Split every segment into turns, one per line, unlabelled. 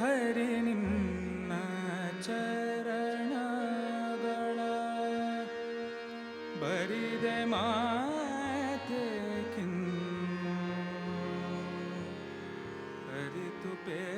हरि निम्न चरणगण। बरिदे माते किन् हरितुपे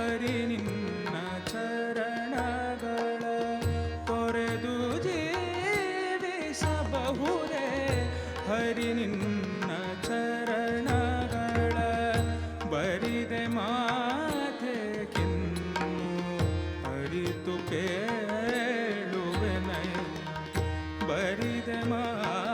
ಹರಿ ನಿನ್ನ ಚರಣಗಳ ತೊರೆದು ಜೀವಿಸಬಹುದೇ? ಹರಿ ನಿನ್ನ ಚರಣಗಳ ಬರಿದೆ ಮಾತೆ ಕಿನ್ನು ಅರಿತು ಪೇಳುವೆನಯ ಬರಿದೆ ಮಾತೆ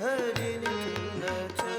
धरी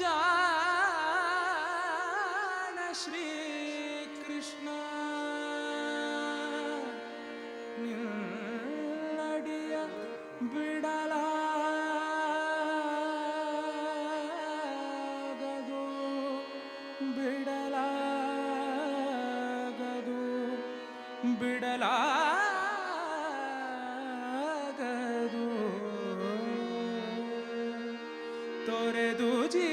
ಜಾನ ಶ್ರೀ ಕೃಷ್ಣ. ನಿನ್ನಡಿಯ ಬಿಡಲಾಗದು ಬಿಡಲಾಗದು ಬಿಡಲಾಗದು ತೊರೆದು ಜೀವಿಸಬಹುದೇ